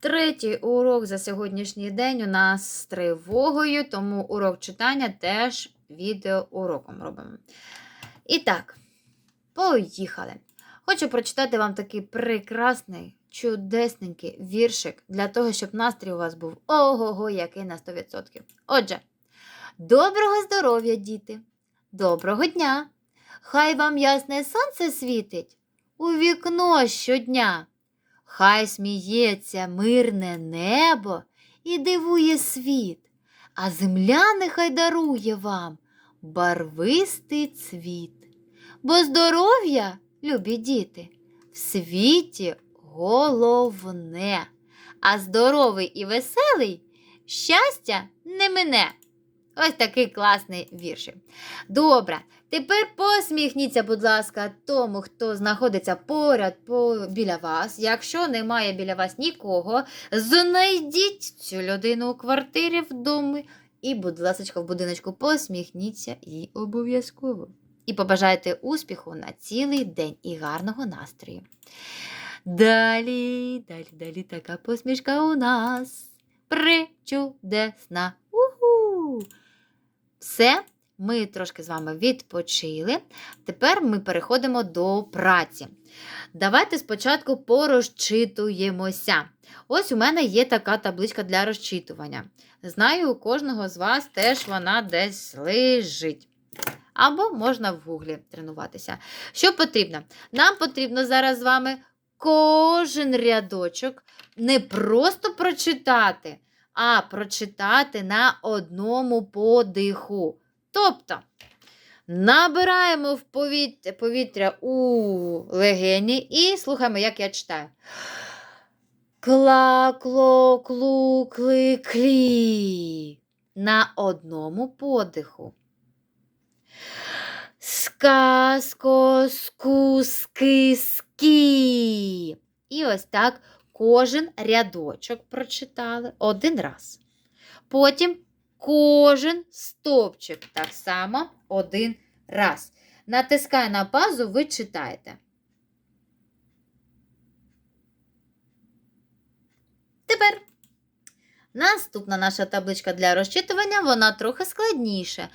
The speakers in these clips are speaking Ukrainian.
Третій урок за сьогоднішній день у нас з тривогою, тому урок читання теж відеоуроком робимо. І так, поїхали. Хочу прочитати вам такий прекрасний, чудесненький віршик для того, щоб настрій у вас був ого-го, який на 100%. Отже, доброго здоров'я, діти! Доброго дня! Хай вам ясне сонце світить у вікно щодня. Хай сміється мирне небо і дивує світ, а земля нехай дарує вам барвистий цвіт. Бо здоров'я, любі діти, в світі головне, а здоровий і веселий щастя не мине. Ось такий класний віршик. Добре, тепер посміхніться, будь ласка, тому, хто знаходиться поряд по, біля вас. Якщо немає біля вас нікого, знайдіть цю людину у квартирі вдома. І, будь ласка, в будиночку посміхніться і обов'язково. І побажайте успіху на цілий день і гарного настрою. Далі, далі, далі така посмішка у нас. Причудесна. Уху! Все, ми трошки з вами відпочили. Тепер ми переходимо до праці. Давайте спочатку порозчитуємося. Ось у мене є така табличка для розчитування. Знаю, у кожного з вас теж вона десь лежить. Або можна в гуглі тренуватися. Що потрібно? Нам потрібно зараз з вами кожен рядочок не просто прочитати, а прочитати на одному подиху. Тобто набираємо в повітря, у легені і слухаємо, як я читаю. Кла, кло, клу, кли, клі. На одному подиху. Сказко, ску, ски, скі. І ось так кожен рядочок прочитали один раз. Потім кожен стовпчик так само один раз. Натискаю на пазу, ви читаєте. Тепер наступна наша табличка для розчитування, вона трохи складніша.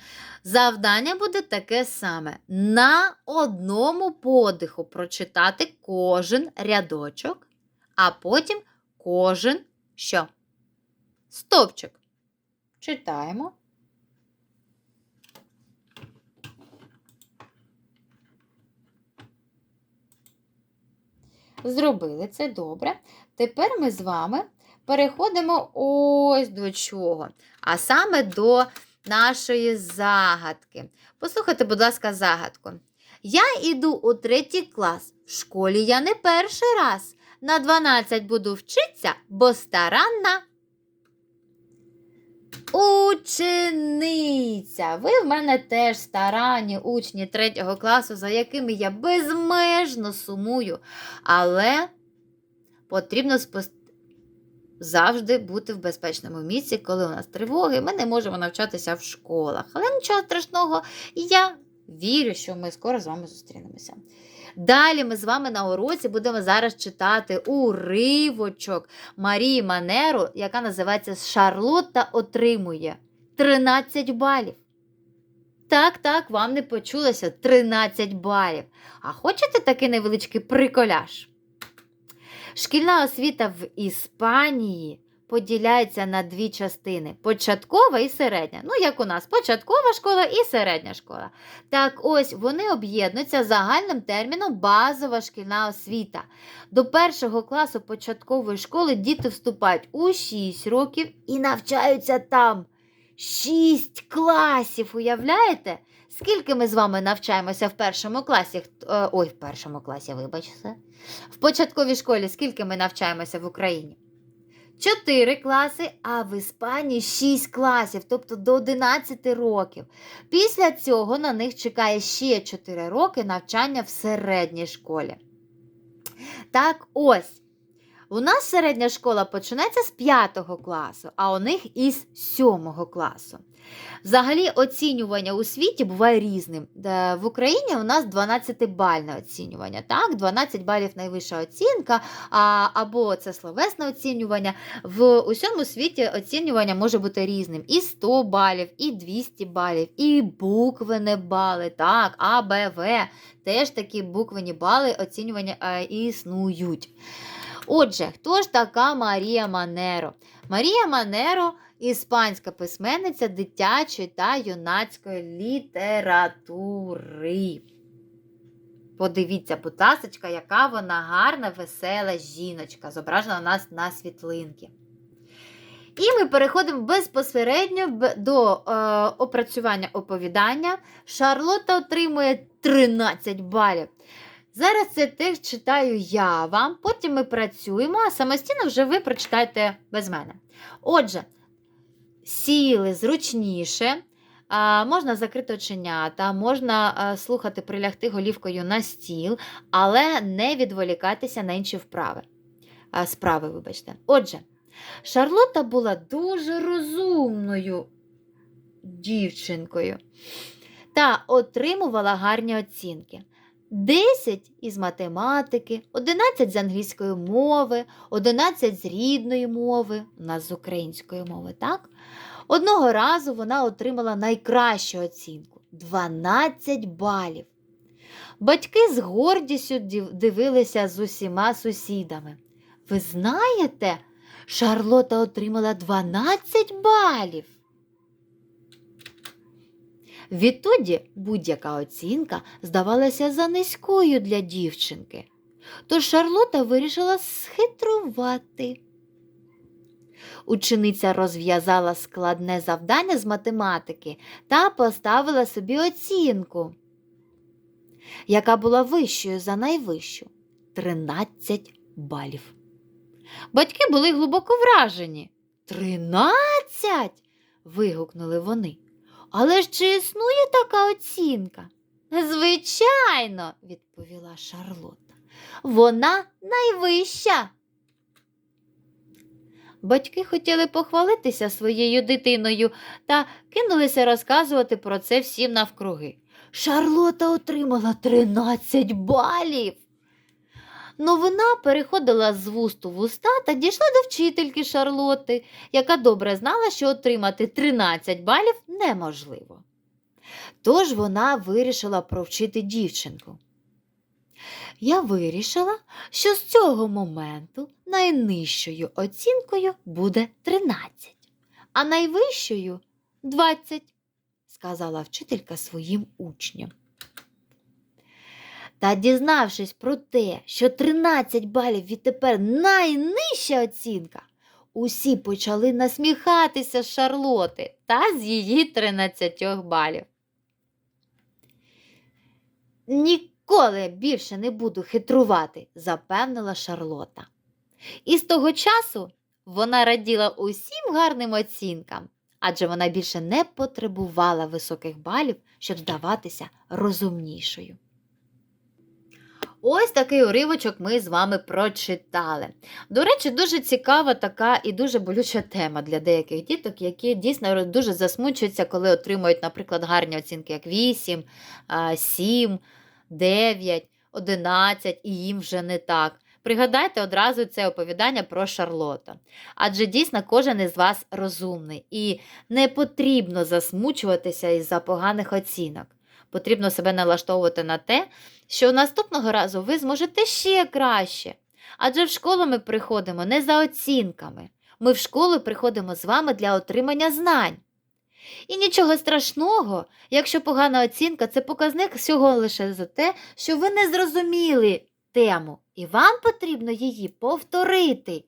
Завдання буде таке саме: на одному подиху прочитати кожен рядочок, а потім кожен що? Стовпчик. Читаємо. Зробили це добре. Тепер ми з вами переходимо ось до чого. А саме до нашої загадки. Послухайте, будь ласка, загадку. Я іду у третій клас. В школі я не перший раз. На 12 буду вчитися, бо старанна. Учениця. Ви в мене теж старанні учні третього класу, за якими я безмежно сумую. Але потрібно спос... завжди бути в безпечному місці, коли у нас тривоги, ми не можемо навчатися в школах. Але нічого страшного, я вірю, що ми скоро з вами зустрінемося. Далі ми з вами на уроці будемо зараз читати уривочок Марії Манеру, яка називається Шарлотта отримує 13 балів. Так, так, вам не почулося 13 балів. А хочете такий невеличкий приколяж? Шкільна освіта в Іспанії поділяється на дві частини: початкова і середня. Ну, як у нас, початкова школа і середня школа. Так ось вони об'єднуються загальним терміном базова шкільна освіта. До першого класу початкової школи діти вступають у 6 років і навчаються там. 6 класів, уявляєте? Скільки ми з вами навчаємося в першому класі? Е, Ой, в першому класі, вибачте. В початковій школі скільки ми навчаємося в Україні? 4 класи, а в Іспанії 6 класів, тобто до 11 років. Після цього на них чекає ще 4 роки навчання в середній школі. Так ось, У нас середня школа починається з 5 класу, а у них із 7 класу. Взагалі, оцінювання у світі буває різним. В Україні у нас 12-бальне оцінювання. Так, 12 балів найвища оцінка, а, або це словесне оцінювання. В усьому світі оцінювання може бути різним. І 100 балів, і 200 балів, і буквені бали. Так, А, Б, В. Теж такі буквені бали оцінювання е, існують. Отже, хто ж така Марія Манеро? Марія Манеро іспанська письменниця дитячої та юнацької літератури. Подивіться, будь ласочка, яка вона гарна, весела жіночка, зображена у нас на світлинці. І ми переходимо безпосередньо до е, опрацювання оповідання. Шарлотта отримує 13 балів. Зараз це текст читаю я вам, потім ми працюємо, а самостійно вже ви прочитайте без мене. Отже, сіли зручніше, можна закрити оченята, можна слухати, прилягти голівкою на стіл, але не відволікатися на інші вправи. Справи, вибачте. Отже, Шарлотта була дуже розумною дівчинкою та отримувала гарні оцінки. 10 із математики, 11 з англійської мови, 11 з рідної мови, у нас з української мови, так? Одного разу вона отримала найкращу оцінку 12 балів. Батьки з гордістю дивилися з усіма сусідами. Ви знаєте, Шарлота отримала 12 балів. Відтоді будь-яка оцінка здавалася за низькою для дівчинки. Тож Шарлота вирішила схитрувати. Учениця розв'язала складне завдання з математики та поставила собі оцінку, яка була вищою за найвищу 13 балів. Батьки були глибоко вражені. Тринадцять. вигукнули вони. Але ж чи існує така оцінка? Звичайно, відповіла Шарлотта. Вона найвища. Батьки хотіли похвалитися своєю дитиною та кинулися розказувати про це всім навкруги. Шарлота отримала 13 балів. Новина переходила з вуст у вуста та дійшла до вчительки Шарлоти, яка добре знала, що отримати 13 балів неможливо. Тож вона вирішила провчити дівчинку. Я вирішила, що з цього моменту найнижчою оцінкою буде 13, а найвищою 20, сказала вчителька своїм учням. Та дізнавшись про те, що 13 балів відтепер найнижча оцінка, усі почали насміхатися з Шарлоти та з її 13 балів. Ніколи більше не буду хитрувати, запевнила Шарлота. І з того часу вона раділа усім гарним оцінкам, адже вона більше не потребувала високих балів, щоб здаватися розумнішою. Ось такий уривочок ми з вами прочитали. До речі, дуже цікава така і дуже болюча тема для деяких діток, які дійсно дуже засмучуються, коли отримують, наприклад, гарні оцінки, як 8, 7, 9, 11, і їм вже не так. Пригадайте одразу це оповідання про Шарлота. Адже дійсно кожен із вас розумний і не потрібно засмучуватися із-за поганих оцінок. Потрібно себе налаштовувати на те, що наступного разу ви зможете ще краще. Адже в школу ми приходимо не за оцінками. Ми в школу приходимо з вами для отримання знань. І нічого страшного, якщо погана оцінка це показник всього лише за те, що ви не зрозуміли тему, і вам потрібно її повторити.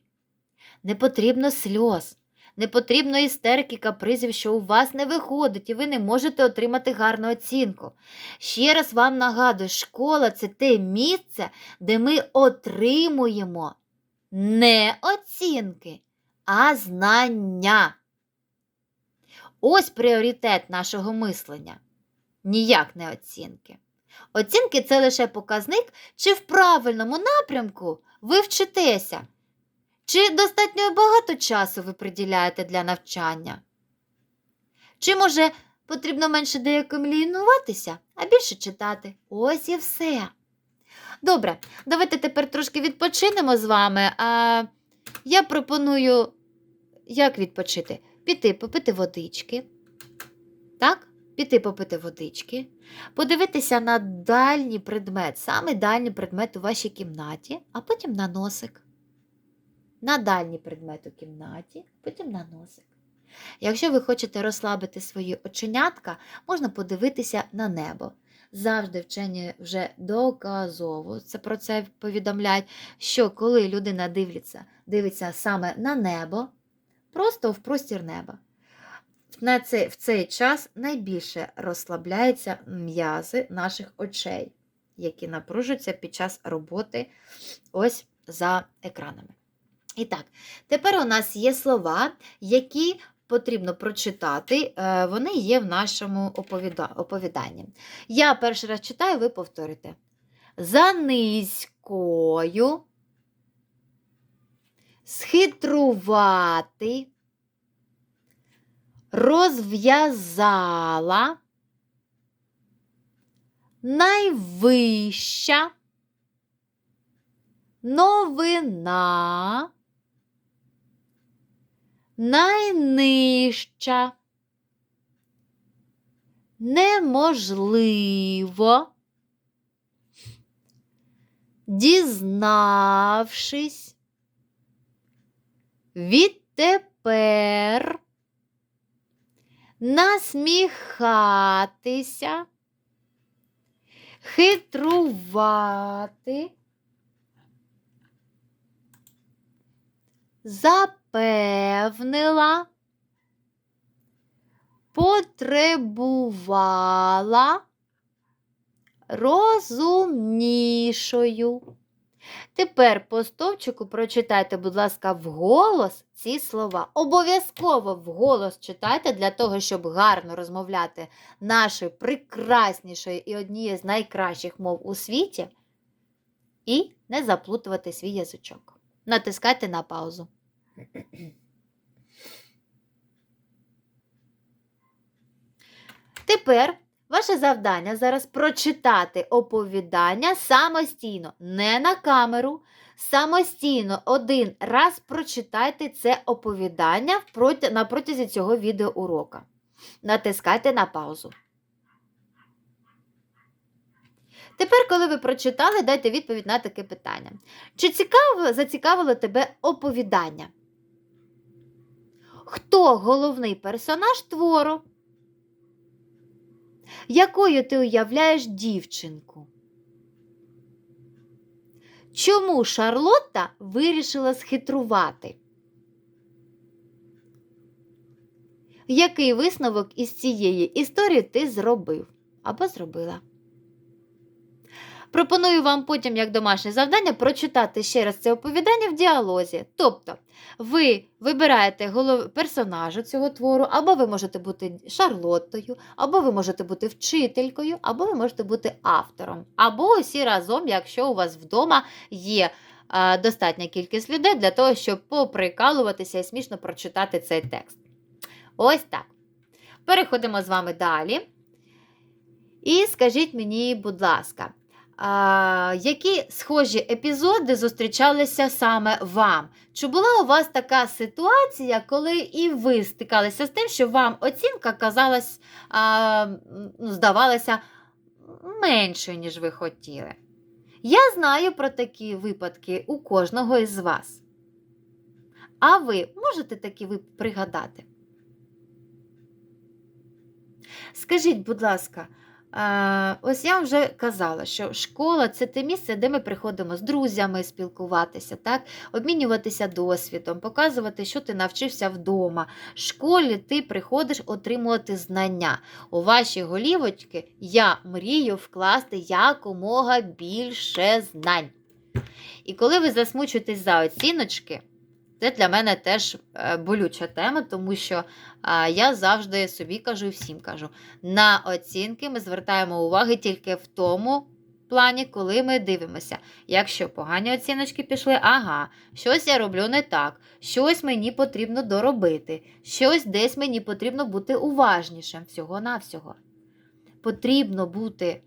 Не потрібно сльоз, не потрібно істерики капризів, що у вас не виходить, і ви не можете отримати гарну оцінку. Ще раз вам нагадую, школа це те місце, де ми отримуємо не оцінки, а знання. Ось пріоритет нашого мислення. Ніяк не оцінки. Оцінки це лише показник, чи в правильному напрямку ви вчитеся, Чи достатньо багато часу ви приділяєте для навчання? Чи, може, потрібно менше деяким лінуватися, а більше читати? Ось і все. Добре, давайте тепер трошки відпочинемо з вами. А я пропоную, як відпочити? Піти попити водички. Так? Піти попити водички, подивитися на дальній предмет, саме дальній предмет у вашій кімнаті, а потім на носик. На дальній предмет у кімнаті, потім на носик. Якщо ви хочете розслабити свої оченятка, можна подивитися на небо. Завжди вчені вже доказово це про це повідомляють, що коли людина дивиться, дивиться саме на небо, просто в простір неба. На цей, в цей час найбільше розслабляються м'язи наших очей, які напружуються під час роботи ось за екранами. І так, тепер у нас є слова, які потрібно прочитати, е, вони є в нашому оповіда- оповіданні. Я перший раз читаю, ви повторите. За низькою, схитрувати, розв'язала, найвища, новина, найнижча, неможливо, дізнавшись, відтепер насміхатися, хитрувати, запевнила, потребувала розумнішою. Тепер по стовпчику прочитайте, будь ласка, вголос ці слова. Обов'язково вголос читайте для того, щоб гарно розмовляти нашою прекраснішою і однією з найкращих мов у світі, і не заплутувати свій язичок. Натискайте на паузу. Тепер Ваше завдання зараз прочитати оповідання самостійно, не на камеру. Самостійно один раз прочитайте це оповідання на протязі цього відеоурока. Натискайте на паузу. Тепер, коли ви прочитали, дайте відповідь на таке питання. Чи цікаво, зацікавило тебе оповідання? Хто головний персонаж твору? якою ти уявляєш дівчинку? Чому Шарлотта вирішила схитрувати? Який висновок із цієї історії ти зробив або зробила? Пропоную вам потім, як домашнє завдання, прочитати ще раз це оповідання в діалозі. Тобто, ви вибираєте голов... персонажа цього твору, або ви можете бути Шарлоттою, або ви можете бути вчителькою, або ви можете бути автором, або усі разом, якщо у вас вдома є е, достатня кількість людей для того, щоб поприкалуватися і смішно прочитати цей текст. Ось так. Переходимо з вами далі. І скажіть мені, будь ласка, які схожі епізоди зустрічалися саме вам? Чи була у вас така ситуація, коли і ви стикалися з тим, що вам оцінка казалась, а, ну, здавалася меншою, ніж ви хотіли? Я знаю про такі випадки у кожного із вас. А ви можете такі пригадати? Скажіть, будь ласка, Ось я вже казала, що школа це те місце, де ми приходимо з друзями спілкуватися, так? обмінюватися досвідом, показувати, що ти навчився вдома. В школі ти приходиш отримувати знання. У ваші голівочки я мрію вкласти якомога більше знань. І коли ви засмучуєтесь за оціночки, це для мене теж е, болюча тема, тому що я завжди собі кажу і всім кажу: на оцінки ми звертаємо уваги тільки в тому плані, коли ми дивимося. Якщо погані оціночки пішли, ага, щось я роблю не так, щось мені потрібно доробити, щось десь мені потрібно бути уважнішим всього-навсього. Потрібно бути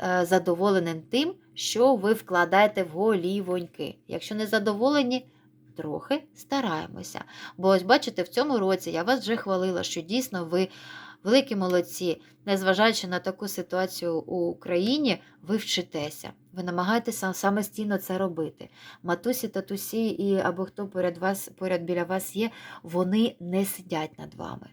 е, задоволеним тим, що ви вкладаєте в голівоньки. Якщо не задоволені, трохи стараємося. Бо ось бачите, в цьому році я вас вже хвалила, що дійсно ви великі молодці, незважаючи на таку ситуацію у Україні, ви вчитеся. Ви намагаєтеся самостійно це робити. Матусі, татусі і або хто поряд вас, поряд біля вас є, вони не сидять над вами.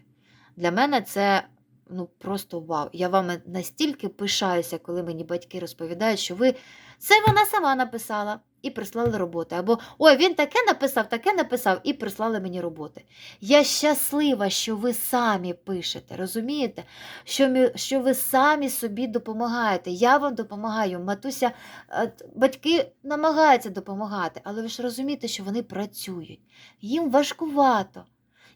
Для мене це ну просто вау. Я вами настільки пишаюся, коли мені батьки розповідають, що ви це вона сама написала і прислали роботи. Або ой, він таке написав, таке написав і прислали мені роботи. Я щаслива, що ви самі пишете, розумієте? Що, ми, що ви самі собі допомагаєте. Я вам допомагаю. Матуся, е, батьки намагаються допомагати, але ви ж розумієте, що вони працюють. Їм важкувато.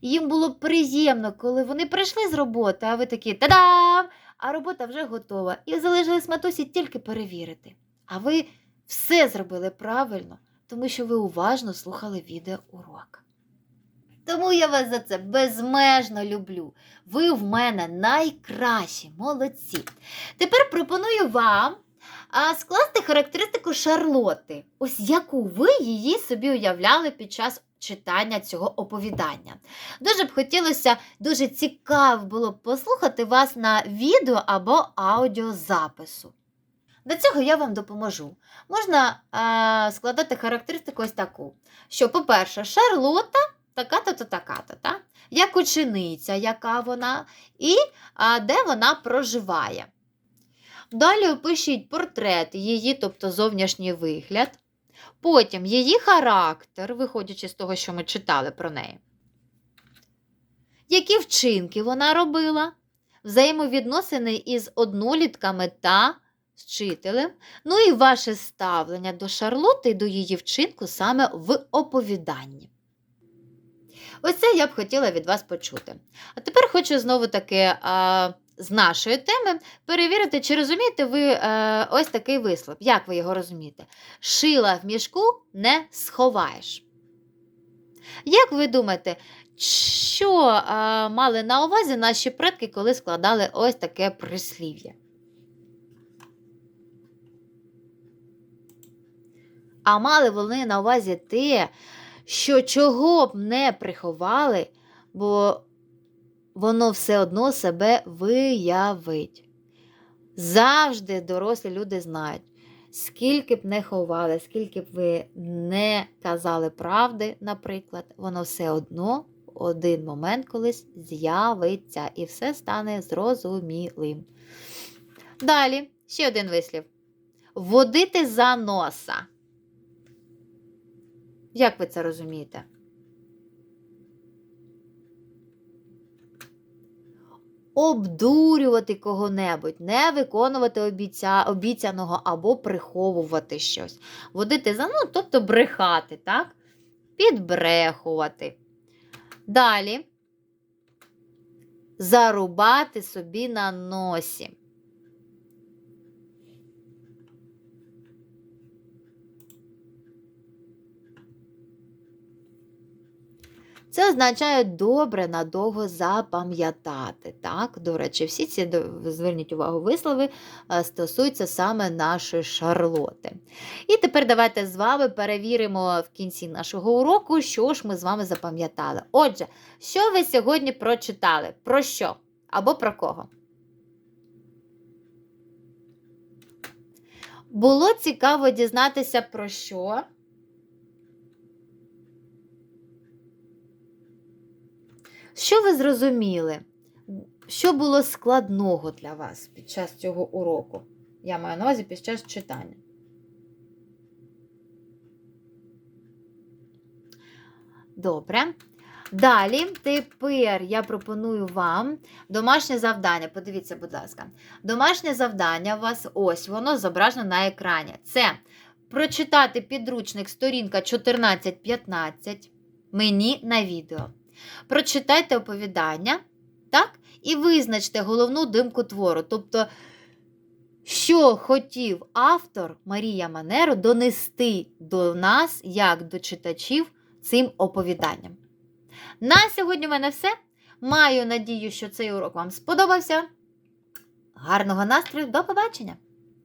Їм було приємно, коли вони прийшли з роботи, а ви такі та-дам! А робота вже готова. І залишилось матусі тільки перевірити. А ви все зробили правильно, тому що ви уважно слухали відеоурок. Тому я вас за це безмежно люблю. Ви в мене найкращі, молодці. Тепер пропоную вам скласти характеристику Шарлоти, ось яку ви її собі уявляли під час читання цього оповідання. Дуже б хотілося, дуже цікаво було б послухати вас на відео або аудіозапису. До цього я вам допоможу. Можна а, складати характеристику ось таку, що, по-перше, Шарлота така-то то така-то, та? як учениця, яка вона, і а, де вона проживає. Далі опишіть портрет її, тобто зовнішній вигляд. Потім її характер, виходячи з того, що ми читали про неї. Які вчинки вона робила, взаємовідносини із однолітками та з вчителем, ну і ваше ставлення до Шарлоти і до її вчинку саме в оповіданні. Ось це я б хотіла від вас почути. А тепер хочу знову таки з нашої теми перевірити, чи розумієте ви е, ось такий вислов. Як ви його розумієте? Шила в мішку не сховаєш. Як ви думаєте, що е, мали на увазі наші предки, коли складали ось таке прислів'я? А мали вони на увазі те, що чого б не приховали, бо воно все одно себе виявить. Завжди дорослі люди знають, скільки б не ховали, скільки б ви не казали правди, наприклад, воно все одно один момент колись з'явиться і все стане зрозумілим. Далі ще один вислів: водити за носа. Як ви це розумієте? Обдурювати кого-небудь, не виконувати обіця... обіцяного або приховувати щось. Водити за, ну, тобто брехати, так? Підбрехувати. Далі. Зарубати собі на носі. Це означає добре надовго запам'ятати. Так? До речі, всі ці зверніть увагу, вислови е, стосуються саме нашої шарлоти. І тепер давайте з вами перевіримо в кінці нашого уроку, що ж ми з вами запам'ятали. Отже, що ви сьогодні прочитали? Про що? Або про кого? Було цікаво дізнатися про що. Що ви зрозуміли? Що було складного для вас під час цього уроку? Я маю на увазі під час читання. Добре. Далі, тепер я пропоную вам домашнє завдання. Подивіться, будь ласка. Домашнє завдання у вас ось, воно зображено на екрані. Це прочитати підручник сторінка 14-15 мені на відео. Прочитайте оповідання, так? І визначте головну думку твору. Тобто, що хотів автор Марія Манеро донести до нас, як до читачів, цим оповіданням. На сьогодні в мене все. Маю надію, що цей урок вам сподобався. Гарного настрою, до побачення!